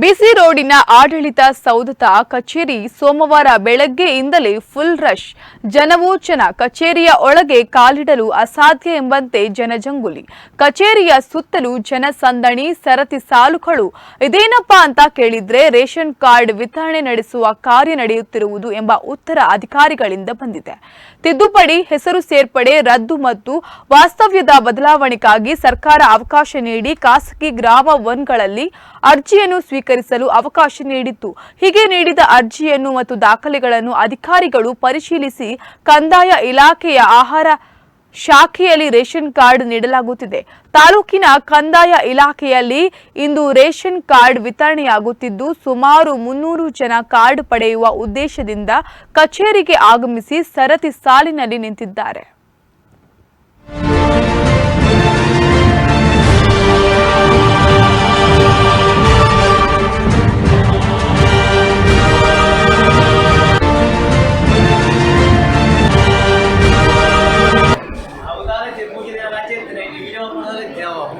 ಬಿಸಿ ರೋಡಿನ ಆಡಳಿತ ಸೌಧದ ಕಚೇರಿ ಸೋಮವಾರ ಬೆಳಗ್ಗೆಯಿಂದಲೇ ಫುಲ್ ರಶ್. ಜನವೋಚನ ಜನ ಕಚೇರಿಯ ಒಳಗೆ ಕಾಲಿಡಲು ಅಸಾಧ್ಯ ಎಂಬಂತೆ ಜನಜಂಗುಲಿ. ಕಚೇರಿಯ ಸುತ್ತಲೂ ಜನಸಂದಣಿ, ಸರತಿ ಸಾಲುಗಳು. ಇದೇನಪ್ಪಾ ಅಂತ ಕೇಳಿದ್ರೆ ರೇಷನ್ ಕಾರ್ಡ್ ವಿತರಣೆ ನಡೆಸುವ ಕಾರ್ಯ ನಡೆಯುತ್ತಿರುವುದು ಎಂಬ ಉತ್ತರ ಅಧಿಕಾರಿಗಳಿಂದ ಬಂದಿದೆ. ತಿದ್ದುಪಡಿ ಹೆಸರು ಸೇರ್ಪಡೆ, ರದ್ದು ಮತ್ತು ವಾಸ್ತವ್ಯದ ಬದಲಾವಣೆಗಾಗಿ ಸರ್ಕಾರ ಅವಕಾಶ ನೀಡಿ ಖಾಸಗಿ ಗ್ರಾಮ ಒನ್ಗಳಲ್ಲಿ ಅರ್ಜಿಯನ್ನು ಸ್ವೀಕರಿಸಲು ಅವಕಾಶ ನೀಡಿತ್ತು. ಹೀಗೆ ನೀಡಿದ ಅರ್ಜಿಯನ್ನು ಮತ್ತು ದಾಖಲೆಗಳನ್ನು ಅಧಿಕಾರಿಗಳು ಪರಿಶೀಲಿಸಿ ಕಂದಾಯ ಇಲಾಖೆಯ ಆಹಾರ ಶಾಖೆಯಲ್ಲಿ ರೇಷನ್ ಕಾರ್ಡ್ ನೀಡಲಾಗುತ್ತಿದೆ. ತಾಲೂಕಿನ ಕಂದಾಯ ಇಲಾಖೆಯಲ್ಲಿ ಇಂದು ರೇಷನ್ ಕಾರ್ಡ್ ವಿತರಣೆಯಾಗುತ್ತಿದ್ದು, ಸುಮಾರು ಮುನ್ನೂರು ಜನ ಕಾರ್ಡ್ ಪಡೆಯುವ ಉದ್ದೇಶದಿಂದ ಕಚೇರಿಗೆ ಆಗಮಿಸಿ ಸರತಿ ಸಾಲಿನಲ್ಲಿ ನಿಂತಿದ್ದಾರೆ.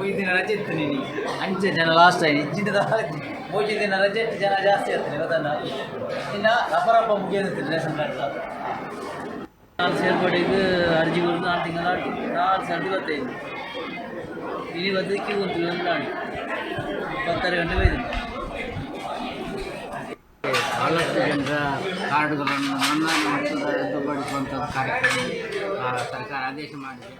ಮಾಡೋದಕ್ಕೆ ಅವ ಮೂರು ದಿನ ರಜೆ ಇರ್ತೇನೆ ನೀನು ಅಂಚೆ ಜನ ಲಾಸ್ಟ್ ಆಗಿ ಇಜ್ಜಿದ ಮೂರು ದಿನ ರಜೆ ಇಟ್ಟು ಜನ ಜಾಸ್ತಿ ಇರ್ತಾರೆ ಇವತ್ತನ್ನ ಇನ್ನು ರಬ್ಬರಪ್ಪ ಮುಗಿಯೋದಿರ್ತದೆ ರೇಷನ್ ಕಾರ್ಡ್ ನಾಲ್ಕು ಸೇರ್ಪಡೆಗೆ ಅರ್ಜಿ ಕೊಟ್ಟು ನಾಲ್ಕು ತಿಂಗಳು ಆಡಿ ನಾಲ್ಕು ಸಾವಿರದ ಇವತ್ತೈದು ಇನ್ನು ಇವತ್ತಕ್ಕೆ ಒಂದು ಒಂದು ಆಡಿ ಇಪ್ಪತ್ತಾರು ಗಂಟೆ ಬೈದು ಬಹಳಷ್ಟು ಜನರ ಕಾರ್ಡ್ಗಳನ್ನು ನೋಂದಣಿ ಮತ್ತು ರದ್ದುಪಡಿಸುವಂಥ ಕಾರ್ಯಕ್ರಮ ಆ, ಸರ್ಕಾರ ಆದೇಶ ಮಾಡಿದೆ